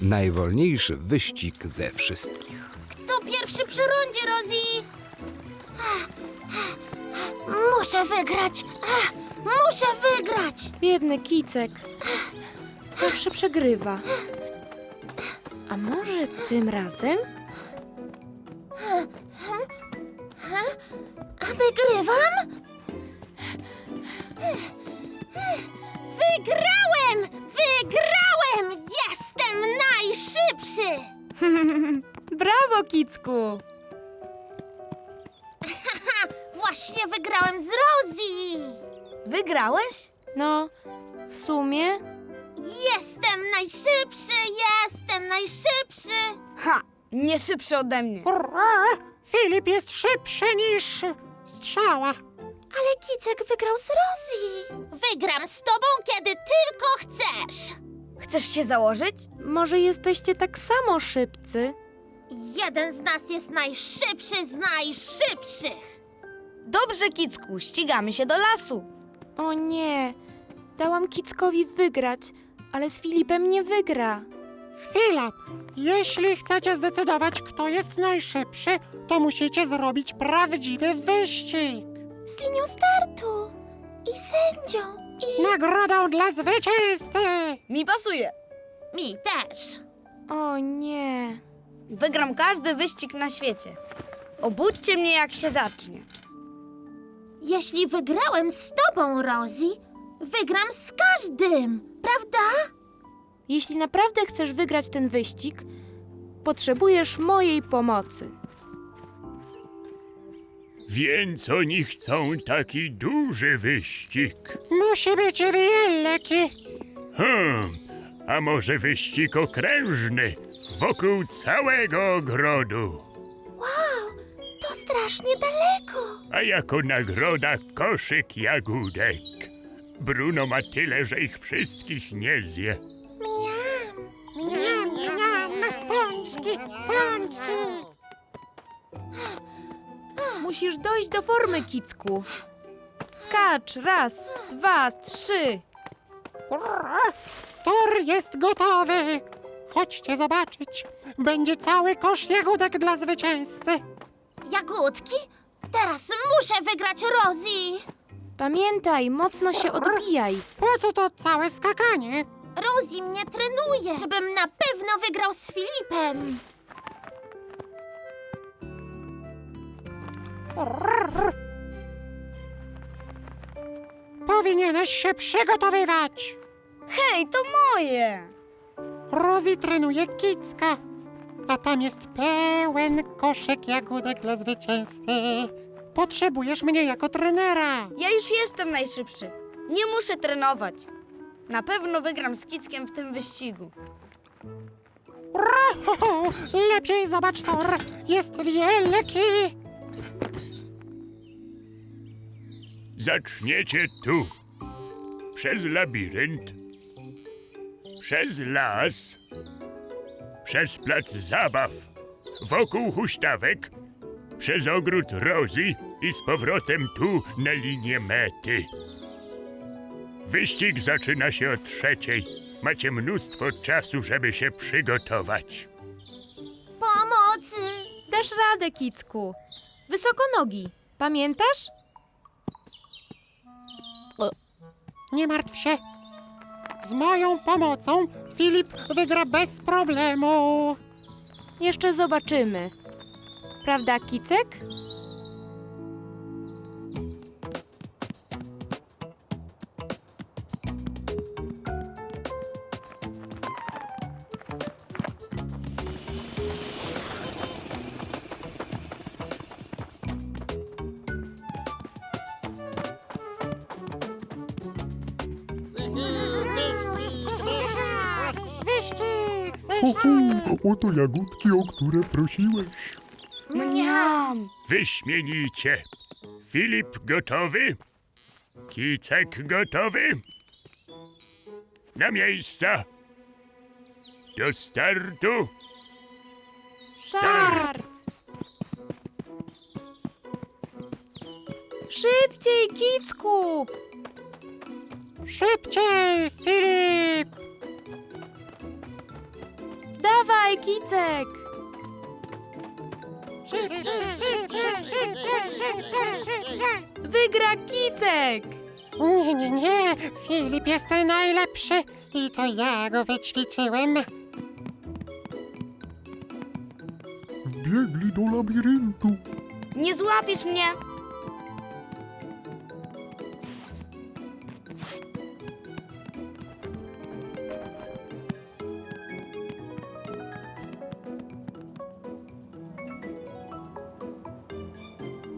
Najwolniejszy wyścig ze wszystkich. Kto pierwszy przy rundzie, Rosie? Muszę wygrać! Muszę wygrać! Biedny kicek. Zawsze przegrywa. A może tym razem? Wygrywam? Wygrałem! Wygrałem! Jestem najszybszy! Brawo, kicku! Właśnie wygrałem z Rosie! Wygrałeś? No, w sumie Jestem najszybszy! Jestem najszybszy! Ha! Nie szybszy ode mnie. Hurra! Filip jest szybszy niż strzała. Ale Kicek wygrał z Rosie! Wygram z tobą, kiedy tylko chcesz! Chcesz się założyć? może jesteście tak samo szybcy? Jeden z nas jest najszybszy z najszybszych! Dobrze, Kicku, ścigamy się do lasu. O nie, dałam kickowi wygrać, ale z Filipem nie wygra. Chwila. Jeśli chcecie zdecydować, kto jest najszybszy, to musicie zrobić prawdziwy wyścig. Z linią startu! I sędzią! I Nagrodą dla zwycięzcy! Mi pasuje. mi też! O nie. Wygram każdy wyścig na świecie. Obudźcie mnie, jak się zacznie. Jeśli wygrałem z tobą, Rosie, wygram z każdym, prawda? Jeśli naprawdę chcesz wygrać ten wyścig, potrzebujesz mojej pomocy. Więc oni chcą taki duży wyścig. Musi być wielki. Hmm, a może wyścig okrężny wokół całego ogrodu? Wow, to strasznie daleko! A jako nagroda koszyk jagódek. Bruno ma tyle, że ich wszystkich nie zje. Mniam! Miam, miam, pączki, pączki. Musisz dojść do formy, kicku. Skacz, raz, dwa, trzy. Tor jest gotowy. Chodźcie zobaczyć. Będzie cały kosz jagódek dla zwycięzcy. Jagódki? Teraz muszę wygrać Rosie! Pamiętaj, mocno się odbijaj. Po co to całe skakanie? Rosie mnie trenuje, żebym na pewno wygrał z Filipem! Powinieneś się przygotowywać. Hej, to moje! Rosie trenuje kicka, a tam jest pełen koszyk jagódek dla zwycięzcy. Potrzebujesz mnie jako trenera. Ja już jestem najszybszy. Nie muszę trenować. Na pewno wygram z Kickiem w tym wyścigu. Ho, lepiej zobacz tor. Jest wielki. Zaczniecie tu. Przez labirynt. Przez las. Przez plac zabaw. Wokół huśtawek. Przez ogród Rozy i z powrotem tu na linię mety. Wyścig zaczyna się o trzeciej. Macie mnóstwo czasu, żeby się przygotować. Pomocy! Dasz radę, kicku. Wysoko nogi. Pamiętasz? Nie martw się. Z moją pomocą Filip wygra bez problemu. Jeszcze zobaczymy. Prawda, kicek? Hu, oto jagódki, o które prosiłeś. Mniam! Wyśmienicie. Filip gotowy? Kicek gotowy? Na miejsca. Do startu. Start! Szybciej, kicku! Szybciej, Filip! Dawaj, Kicek! Wygra Kicek! Nie, nie, nie, Filip jest najlepszy i to ja go wyćwiczyłem. Wbiegli do labiryntu. Nie złapiesz mnie!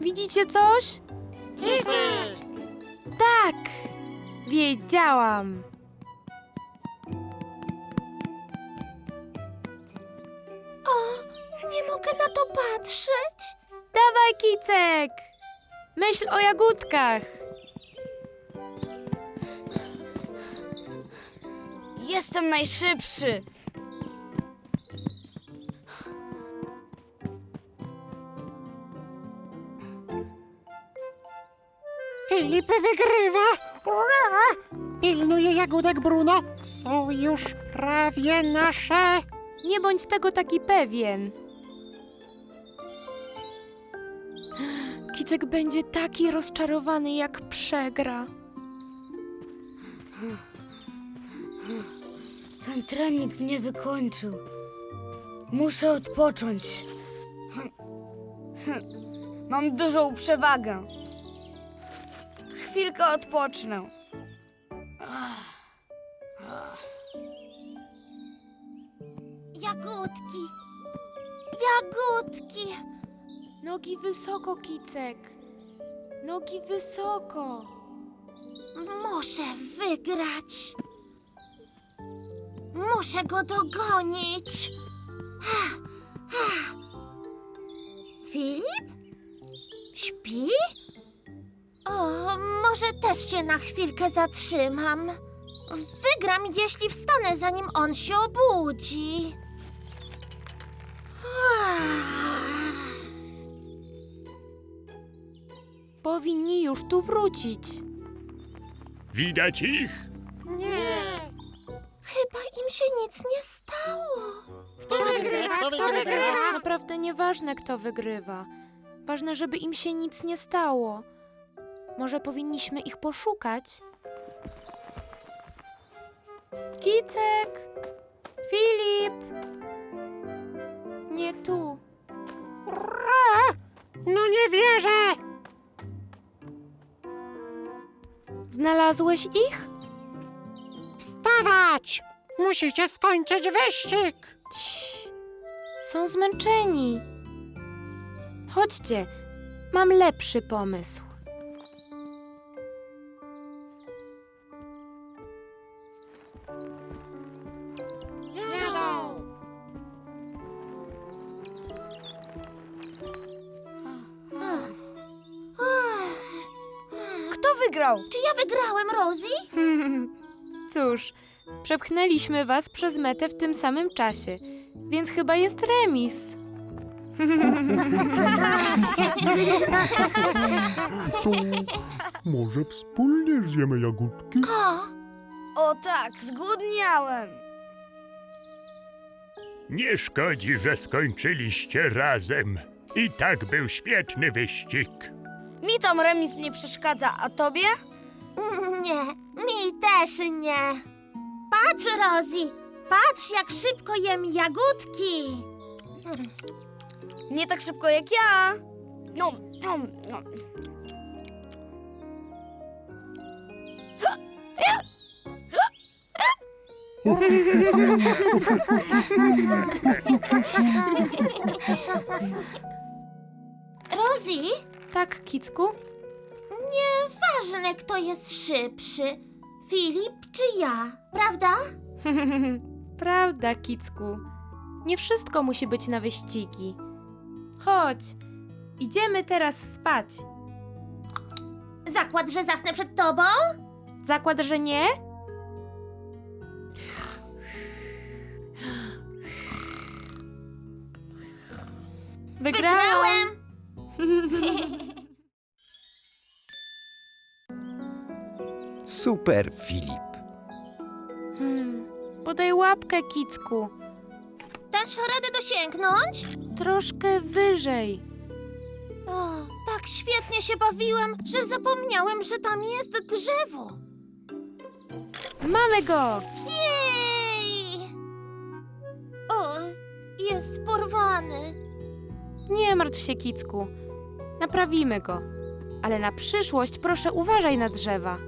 Widzicie coś? Tak! Wiedziałam! O, nie mogę na to patrzeć. Dawaj, Kicek! Myśl o jagódkach! Jestem najszybszy! Filip wygrywa! Pilnuje jagódek Bruno. Są już prawie nasze. Nie bądź tego taki pewien. Kicek będzie taki rozczarowany, jak przegra. Ten trening mnie wykończył. Muszę odpocząć. Mam dużą przewagę. Chwilkę odpocznę. Jagódki. Jagódki. Nogi wysoko, Kicek. Nogi wysoko. Muszę wygrać. Muszę go dogonić. Ha, ha. Filip? Śpi? Może też się na chwilkę zatrzymam. Wygram, jeśli wstanę, zanim on się obudzi. Powinni już tu wrócić. Widać ich? Nie. Chyba im się nic nie stało. Kto wygrywa? Kto wygrywa? Naprawdę nieważne, kto wygrywa. Ważne, żeby im się nic nie stało. Może powinniśmy ich poszukać? Kicek! Filip! Nie tu. No nie wierzę! Znalazłeś ich? Wstawać! Musicie skończyć wyścig! Cii, są zmęczeni. Chodźcie, mam lepszy pomysł. Wygrał? Czy ja wygrałem, Rosie? Cóż, przepchnęliśmy was przez metę w tym samym czasie, więc chyba jest remis. Może wspólnie zjemy jagódki? O, O tak, zgłodniałem. Nie szkodzi, że skończyliście razem. I tak był świetny wyścig. Mi tam remis nie przeszkadza, a tobie? nie, mi też nie. Patrz, Rosie, patrz, jak szybko jem jagódki. Nie tak szybko jak ja. No, no, no. Rosie, Tak, Kicku? nieważne, kto jest szybszy. Filip czy ja, prawda? Prawda, Kicku. Nie wszystko musi być na wyścigi. Chodź, idziemy teraz spać. Zakład, że zasnę przed tobą? Zakład, że nie? Wygrałam! Wygrałem! Super Filip. Hmm, podaj łapkę, Kicku. Dasz radę dosięgnąć? Troszkę wyżej. O, tak świetnie się bawiłem, że zapomniałem, że tam jest drzewo. Mamy go! Jej! O, jest porwany. Nie martw się, Kicku. Naprawimy go. Ale na przyszłość proszę uważaj na drzewa.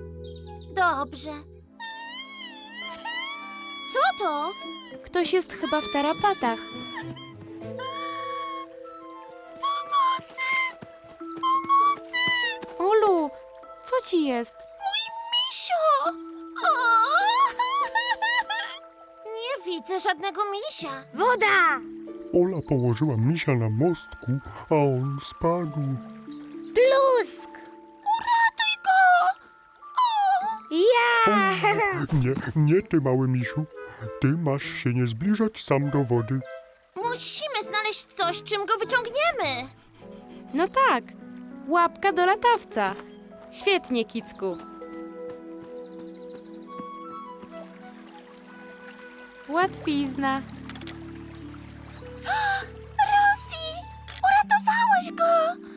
Dobrze. Co to? Ktoś jest chyba w tarapatach. Pomocy! Pomocy! Olu, co ci jest? Misio! O! Nie widzę żadnego misia. Woda! Ola położyła misia na mostku, a on spadł. Plusk! Ja! Nie, nie ty, mały misiu. Ty masz się nie zbliżać sam do wody. Musimy znaleźć coś, czym go wyciągniemy. No tak, łapka do latawca. Świetnie, Kicku. Łatwizna. Rosie, uratowałaś go!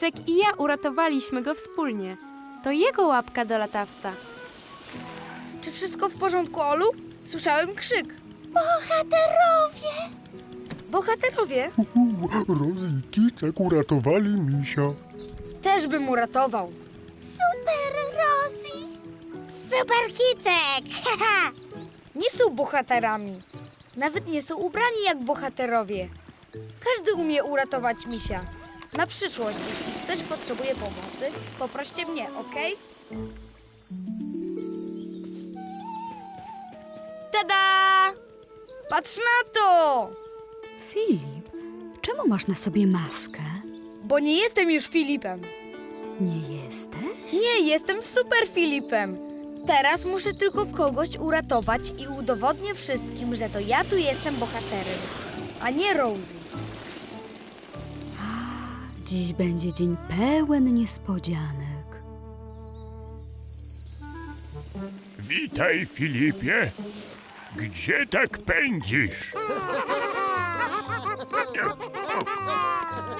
Kicek i ja uratowaliśmy go wspólnie. To jego łapka do latawca. Czy wszystko w porządku, Olu? Słyszałem krzyk. Bohaterowie! Bohaterowie Roz i Kicek uratowali misia. też bym uratował. Super, Rosie! Super kicek! nie są bohaterami. Nawet nie są ubrani jak bohaterowie. Każdy umie uratować misia. Na przyszłość, jeśli ktoś potrzebuje pomocy, poproście mnie, okej? Tada! Patrz na to! Filip, czemu masz na sobie maskę? Bo nie jestem już Filipem. Nie jesteś? Nie, jestem super Filipem. Teraz muszę tylko kogoś uratować i udowodnię wszystkim, że to ja tu jestem bohaterem, a nie Rosie. Dziś będzie dzień pełen niespodzianek. Witaj, Filipie. Gdzie tak pędzisz?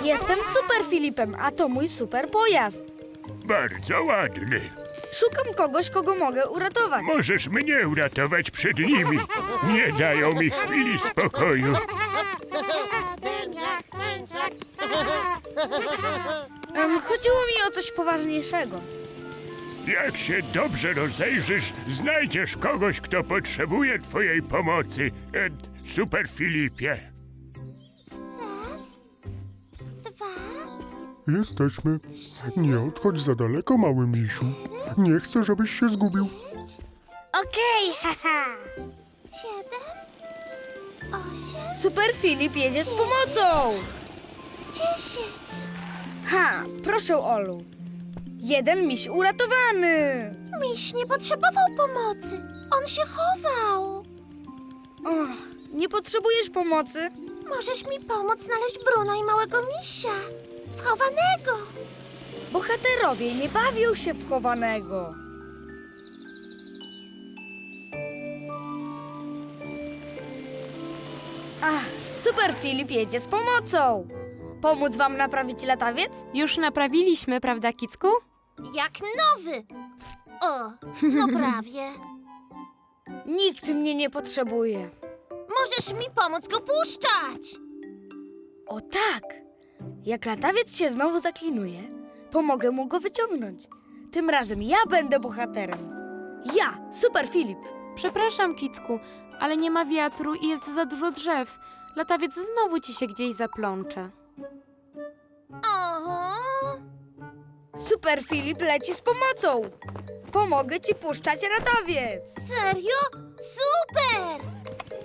Jestem super Filipem, a to mój super pojazd. Bardzo ładny. Szukam kogoś, kogo mogę uratować. Możesz mnie uratować przed nimi. Nie dają mi chwili spokoju. Em, chodziło mi o coś poważniejszego. Jak się dobrze rozejrzysz, znajdziesz kogoś, kto potrzebuje twojej pomocy. E, super Filipie. Raz, dwa, Jesteśmy. Nie odchodź za daleko, mały misiu. Nie chcę, żebyś się zgubił. Okej, haha. siedem, osiem, Super Filip jedzie z pomocą. Dziesięć. Ha, proszę Olu. Jeden miś uratowany. Miś nie potrzebował pomocy. On się chował. Och, nie potrzebujesz pomocy? Możesz mi pomóc znaleźć Bruna i małego misia. Wchowanego. Bohaterowie nie bawią się w chowanego. Ach, super Filip jedzie z pomocą. Pomóc wam naprawić latawiec? Już naprawiliśmy, prawda, Kicku? Jak nowy. O, no prawie. Nikt mnie nie potrzebuje. Możesz mi pomóc go puszczać. O tak! Jak latawiec się znowu zaklinuje, pomogę mu go wyciągnąć. Tym razem ja będę bohaterem. Ja, super Filip. Przepraszam, Kicku, ale nie ma wiatru i jest za dużo drzew. Latawiec znowu ci się gdzieś zaplącze. O, Super Filip leci z pomocą. Pomogę ci puszczać latawiec. serio? Super!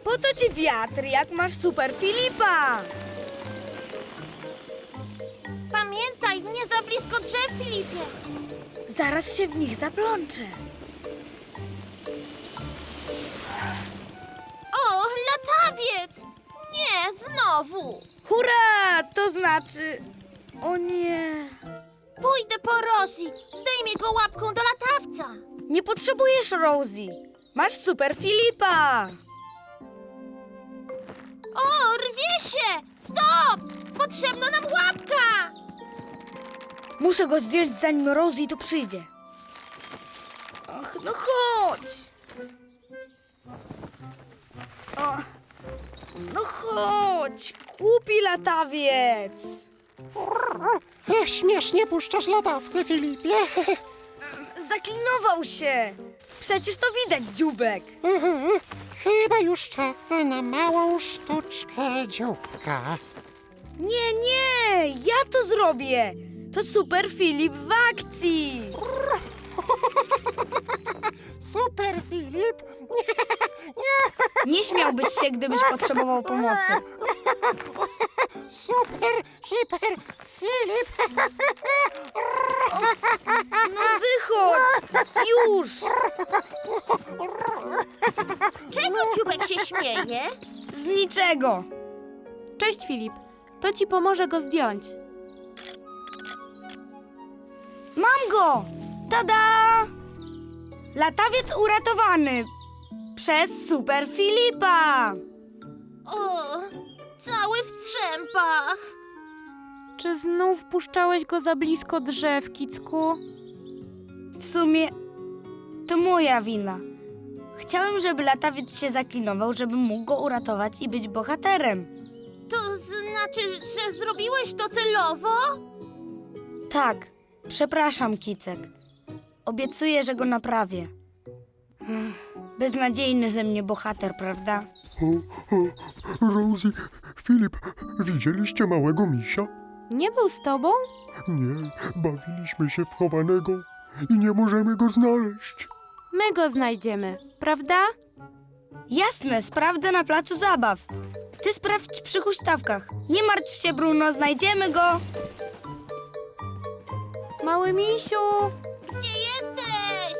Po co ci wiatr, jak masz super Filipa? Pamiętaj, nie za blisko drzew, Filipie. Zaraz się w nich zaplączę. O, latawiec! Nie, znowu. Hurra! To znaczy... O nie... Pójdę po Rosie. Zdejmie go łapką do latawca. Nie potrzebujesz Rosie. Masz super Filipa. O, rwie się! Stop! Potrzebna nam łapka! Muszę go zdjąć, zanim Rosie tu przyjdzie. Ach, no chodź. Ach, no chodź, głupi latawiec. Ech, śmiesznie puszczasz latawce, Filipie. Zaklinował się. Przecież to widać, dziubek. Mhm. Chyba już czas na małą sztuczkę dzióbka. Nie, nie, ja to zrobię. To super Filip w akcji. Super, Filip. Nie śmiałbyś się, gdybyś potrzebował pomocy. Super, hiper, Filip. No wychodź, już. Z czego dziubek się śmieje? Z niczego. Cześć Filip, to ci pomoże go zdjąć. Mam go! Tada! Latawiec uratowany przez Super Filipa. O, cały w strzępach. Czy znów puszczałeś go za blisko drzew, Kicku? W sumie to moja wina. Chciałem, żeby latawiec się zaklinował, żeby mógł go uratować i być bohaterem. To znaczy, że zrobiłeś to celowo? Tak, przepraszam, Kicek. Obiecuję, że go naprawię. Ech, Beznadziejny ze mnie bohater, prawda? O, o, Rosie, Filip, widzieliście małego misia? Nie był z tobą? Nie, bawiliśmy się w chowanego i nie możemy go znaleźć. My go znajdziemy, prawda? Jasne, sprawdzę na placu zabaw. Ty sprawdź przy huśtawkach. Nie martw się, Bruno, znajdziemy go. Mały misiu! Gdzie jesteś?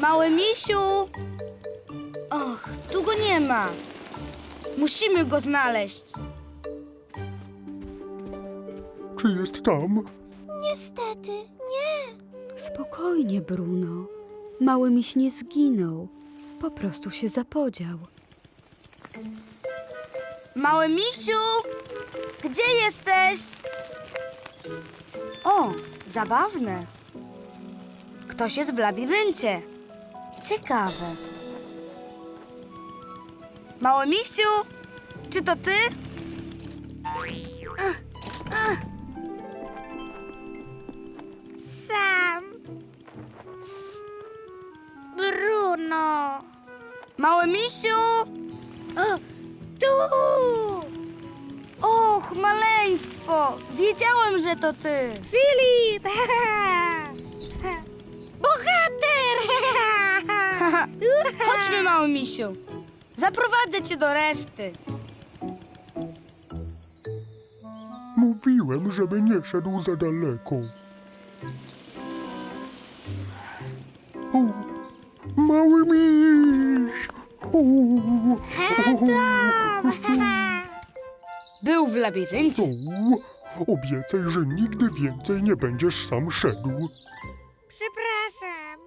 Mały misiu! Och, tu go nie ma. Musimy go znaleźć. Czy jest tam? Niestety, nie. Spokojnie, Bruno. Mały miś nie zginął. Po prostu się zapodział. Mały misiu! Gdzie jesteś? O, zabawne. Ktoś jest w labiryncie. Ciekawe. Mały misiu! Czy to ty? Sam. Bruno. Mały misiu! Tu. Och, maleństwo! Wiedziałem, że to ty. Filip. Bohater. Chodźmy, mały misiu. Zaprowadzę cię do reszty. Mówiłem, żeby nie szedł za daleko. O, mały miś! O, Był w labiryncie. obiecaj, że nigdy więcej nie będziesz sam szedł. Przepraszam.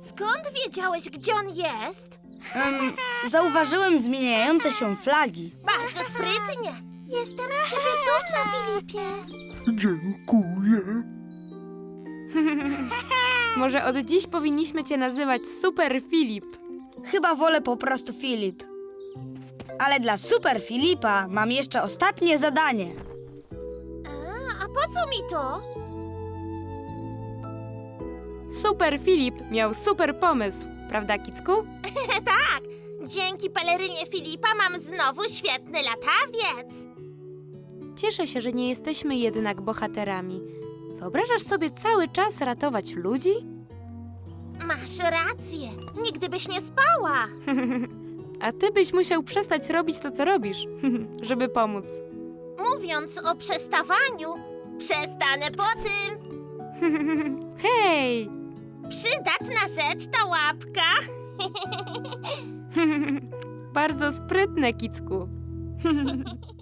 Skąd wiedziałeś, gdzie on jest? Em, zauważyłem zmieniające się flagi. Bardzo sprytnie. Jestem z ciebie dumna, Filipie. Dziękuję. Może od dziś powinniśmy cię nazywać Super Filip. Chyba wolę po prostu Filip. Ale dla Super Filipa mam jeszcze ostatnie zadanie. A, a po co mi to? Super Filip miał super pomysł, prawda, Kicku? tak, dzięki pelerynie Filipa mam znowu świetny latawiec. Cieszę się, że nie jesteśmy jednak bohaterami. Wyobrażasz sobie cały czas ratować ludzi? Masz rację, nigdy byś nie spała. A ty byś musiał przestać robić to, co robisz, żeby pomóc. Mówiąc o przestawaniu, przestanę po tym. Hej! Przydatna rzecz ta łapka. Bardzo sprytne, Kicku.